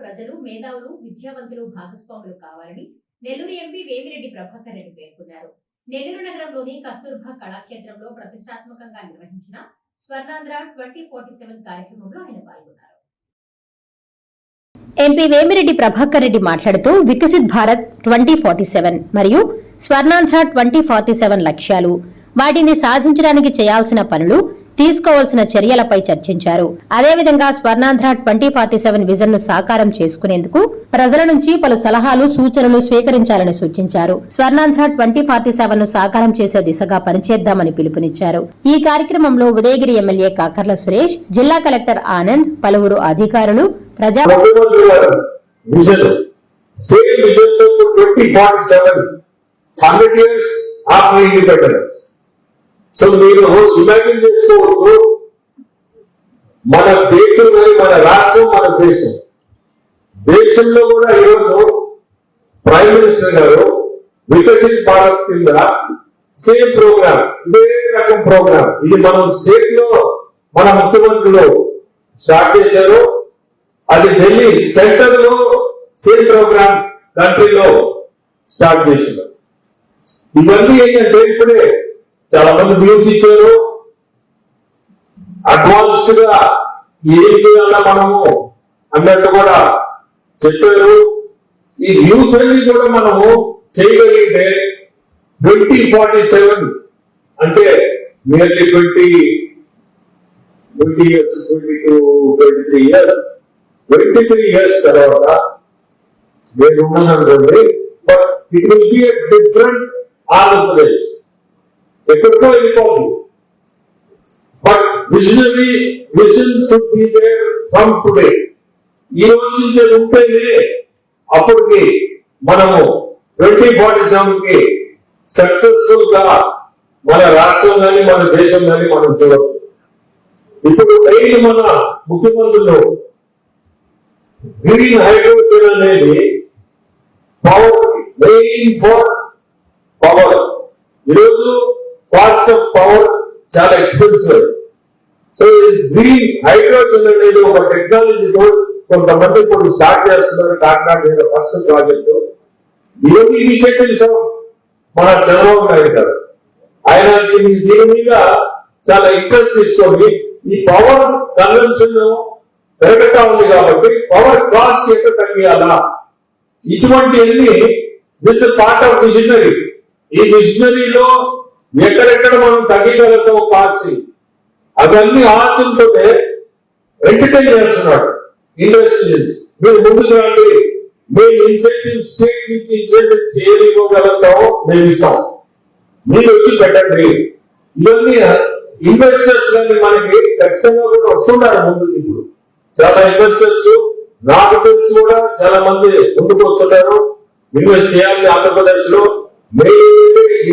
ప్రజలు మేధావులు విద్యావంతులు భాగస్వాములు కావాలని నెల్లూరు ఎంపీ వేమిరెడ్డి ప్రభాకర్ రెడ్డి పేర్కొన్నారు. నెల్లూరు నగరంలోని కస్తూర్బా కళాక్షేత్రంలో ప్రతిష్టాత్మకంగా నిర్వహించిన స్వర్ణాంధ్ర ట్వంటీ ఫార్టీ సెవెన్ కార్యక్రమంలో ఆయన పాల్గొన్నారు. ఎంపీ వేమిరెడ్డి ప్రభాకర్ రెడ్డి మాట్లాడుతూ Viksit Bharat twenty forty seven మరియు స్వర్ణాంధ్ర ట్వంటీ ఫార్టీ సెవెన్ లక్ష్యాలు వాటిని సాధించడానికి చేయాల్సిన పనులు తీసుకోవాల్సిన చర్యలపై చర్చించారు. అదేవిధంగా స్వర్ణాంధ్ర ట్వంటీ ఫార్టీ సెవెన్ విజన్ను సాకారం చేసుకునేందుకు ప్రజల నుంచి పలు సలహాలు సూచనలు స్వీకరించాలని సూచించారు. స్వర్ణాంధ్ర ట్వంటీ ఫార్టీ సెవెన్ను సాకారం చేసే దిశగా పనిచేద్దామని పిలుపునిచ్చారు. ఈ కార్యక్రమంలో ఉదయగిరి ఎమ్మెల్యే కాకర్ల సురేష్ జిల్లా కలెక్టర్ ఆనంద్ పలువురు అధికారులు ప్రజా సేమ్ విజన్ ఇండిపెండెన్స్. సో మీరు ఇమాజిన్ చేసుకోవచ్చు. మన దేశం కానీ మన రాష్ట్రం మన దేశం. దేశంలో కూడా ఈరోజు ప్రైమ్ మినిస్టర్ గారు వికసిత్ భారత్ కింద సేమ్ ప్రోగ్రామ్ ఇదే రకం ప్రోగ్రామ్ ఇది మనం స్టేట్లో మన ముఖ్యమంత్రులు స్టార్ట్ చేశారు. అది ఢిల్లీ సెంటర్లో సేమ్ ప్రోగ్రామ్ కంట్రీలో స్టార్ట్ చేసినారు ఇవన్నీ ఏంటంటే ఇప్పుడే చాలా మంది వ్యూస్ ఇచ్చారు. అడ్వాన్స్గా ఏం చేయాలా మనము అన్నట్టు కూడా చెప్పారు. ఈ న్యూస్ అన్ని కూడా మనము చేయగలిగితే ట్వంటీ ఫార్టీ సెవెన్ అంటే nearly twenty twenty years twenty two twenty three years twenty three years తర్వాత నేను ఉన్నాను అనుకోండి but it will be different Andhra Pradesh ఎక్కడికో వెళ్ళిపోతుంది but visionary vision should be there from today ఈ రోజు నుంచి ఉంటేనే అప్పటికి మనము ట్వంటీ ఫార్టీ సెవెన్కి సక్సెస్ఫుల్గా మన రాష్ట్రం కానీ మన దేశం కానీ మనం చూడవచ్చు ఇప్పుడు డైలీ మన ముఖ్యమంత్రులు గ్రీన్ హైడ్రోజన్ అనేది పవర్ మెయిన్ ఫర్ పవర్ ఈరోజు కాస్ట్ ఆఫ్ పవర్ చాలా ఎక్స్పెన్సివ్ సో గ్రీన్ హైడ్రోజన్ అనేది ఒక టెక్నాలజీతో కొంతమంది కొన్ని స్టార్ట్ చేస్తున్నారు కాకినాడ మీద ఫస్ట్ ప్రాజెక్ట్ ఇవన్నీ ఇనిషియేటివ్స్ మన చంద్రబాబు నాయుడు గారు. ఆయన దీని మీద చాలా ఇంట్రెస్ట్ తీసుకొని ఈ పవర్ కన్వెన్షన్ పెరగతా ఉంది కాబట్టి పవర్ కాస్ట్ ఎక్కడ తగ్గియాలా? ఇటువంటివన్నీ దిస్ పార్ట్ ఆఫ్ మిషనరీ ఈ మిషనరీలో ఎక్కడెక్కడ మనం తగ్గగలుగుతాం పాసి అవన్నీ ఆలోచనతోనే ఎంటర్టైన్ చేస్తున్నాడు ఇండస్ట్రీస్. మీరు ముందుకు రండి మేము ఇన్సెంటివ్ స్టేట్ నుంచి ఇన్సెంటివ్ చేయగలుగుతామో మేము ఇస్తాం. మీరు వచ్చి పెట్టండి. ఇవన్నీ ఇన్వెస్టర్స్ కానీ మనకి ఖచ్చితంగా కూడా వస్తున్నారు ముందుకు ఇప్పుడు. చాలా ఇన్వెస్టర్స్ నాకు తెలిసి కూడా చాలా మంది ముందుకు వస్తున్నారు ఇన్వెస్ట్ చేయాలి ఆంధ్రప్రదేశ్లో మెయిన్ ఈ